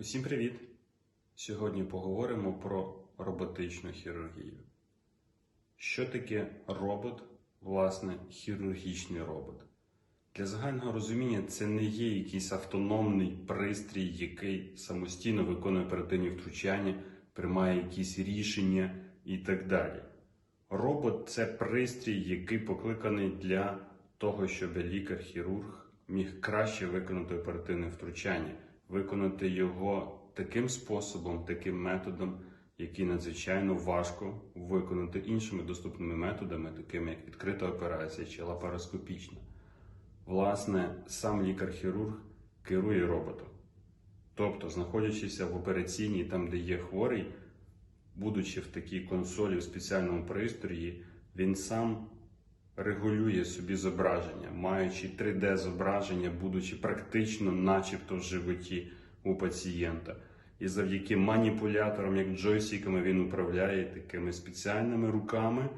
Усім привіт! Сьогодні поговоримо про роботичну хірургію. Що таке робот, власне, хірургічний робот? Для загального розуміння це не є якийсь автономний пристрій, який самостійно виконує оперативні втручання, приймає якісь рішення і так далі. Робот це пристрій, який покликаний для того, щоб лікар-хірург міг краще виконати оперативне втручання, виконати його таким способом, таким методом, який надзвичайно важко виконати іншими доступними методами, такими як відкрита операція чи лапароскопічна. Власне, сам лікар-хірург керує роботом. Тобто, знаходячись в операційній, там, де є хворий, будучи в такій консолі в спеціальному пристрої, він сам регулює собі зображення, маючи 3D зображення, будучи практично, начебто в животі у пацієнта. І завдяки маніпуляторам, як джойстиками, він управляє такими спеціальними руками,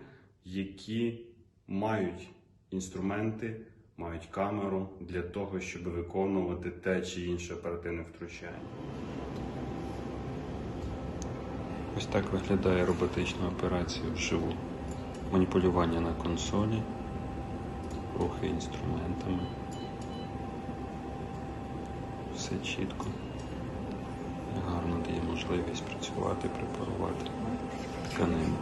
які мають інструменти, мають камеру для того, щоб виконувати те чи інше оперативне втручання. Ось так виглядає роботична операція вживу. Маніпулювання на консолі, рухи інструментами. Все чітко. Гарно дає можливість працювати, препарувати тканину.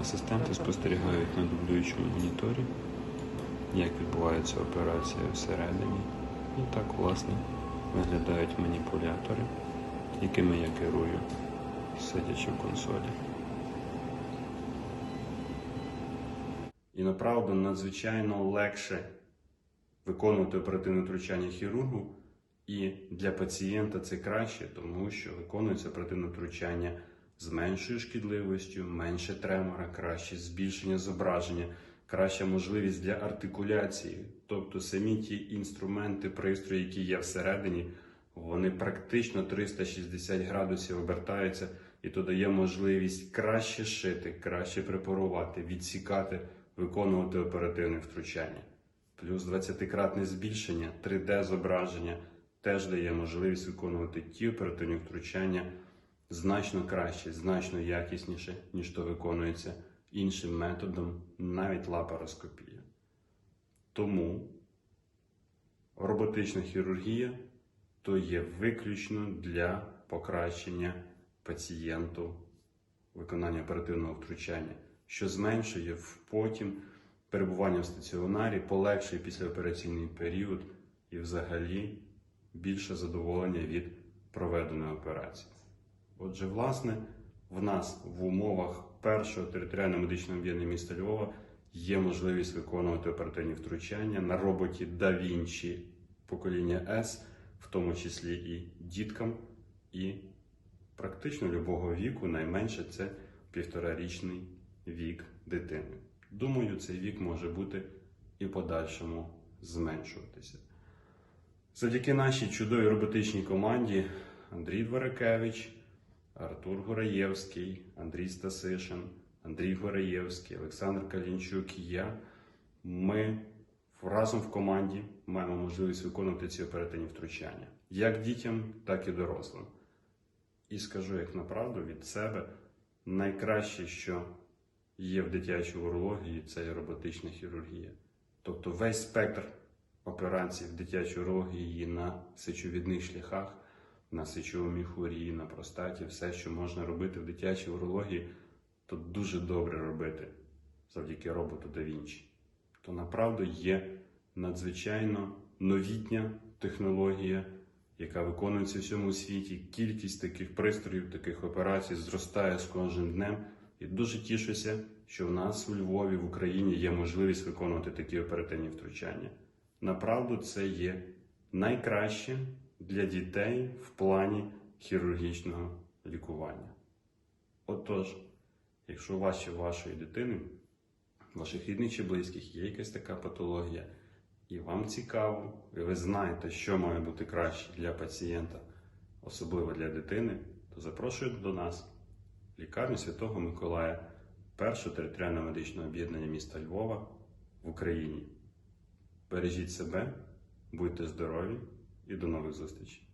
Асистенти спостерігають на дублюючому моніторі, як відбувається операція всередині. І так, власне, виглядають маніпулятори, якими я керую, сидячи в консолі. І направду надзвичайно легше виконувати оперативне втручання хірургу, і для пацієнта це краще, тому що виконується оперативне втручання з меншою шкідливістю, менше тремора, краще збільшення зображення, краща можливість для артикуляції. Тобто самі ті інструменти, пристрої, які є всередині, вони практично 360 градусів обертаються, і то дає можливість краще шити, краще препарувати, відсікати, виконувати оперативне втручання. Плюс 20-кратне збільшення, 3D зображення теж дає можливість виконувати ті оперативні втручання значно краще, значно якісніше, ніж то виконується іншим методом, навіть лапароскопія. Тому роботична хірургія то є виключно для покращення пацієнту виконання оперативного втручання, що зменшує потім перебування в стаціонарі, полегшує післяопераційний період і взагалі більше задоволення від проведеної операції. Отже, власне, в нас в умовах першого територіального медичного об'єднання міста Львова є можливість виконувати оперативні втручання на роботі Da Vinci покоління S, в тому числі і діткам, і практично любого віку, найменше це півторарічний вік дитини. Думаю, цей вік може бути і подальшому зменшуватися. Завдяки нашій чудовій роботичній команді Андрій Дворакевич, Артур Гораєвський, Андрій Стасишин, Андрій Гораєвський, Олександр Калінчук і я. Ми разом в команді маємо можливість виконувати ці оперативні втручання як дітям, так і дорослим. І скажу як направду від себе, найкраще, що є в дитячій урології, це роботична хірургія. Тобто весь спектр операцій в дитячій урології на сечовідних шляхах, на сечовому міхурі, на простаті, все, що можна робити в дитячій урології, то дуже добре робити завдяки роботу да Вінчі. То направду є надзвичайно новітня технологія, яка виконується в всьому світі. Кількість таких пристроїв, таких операцій зростає з кожним днем. І дуже тішуся, що в нас у Львові, в Україні є можливість виконувати такі оперативні втручання. Направду, це є найкраще для дітей в плані хірургічного лікування. Отож, якщо у чи вашої дитини, ваших рідних чи близьких є якась така патологія, і вам цікаво, і ви знаєте, що має бути краще для пацієнта, особливо для дитини, то запрошую до нас, в лікарню Святого Миколая, перше територіальне медичне об'єднання міста Львова в Україні. Бережіть себе, будьте здорові і до нових зустрічей!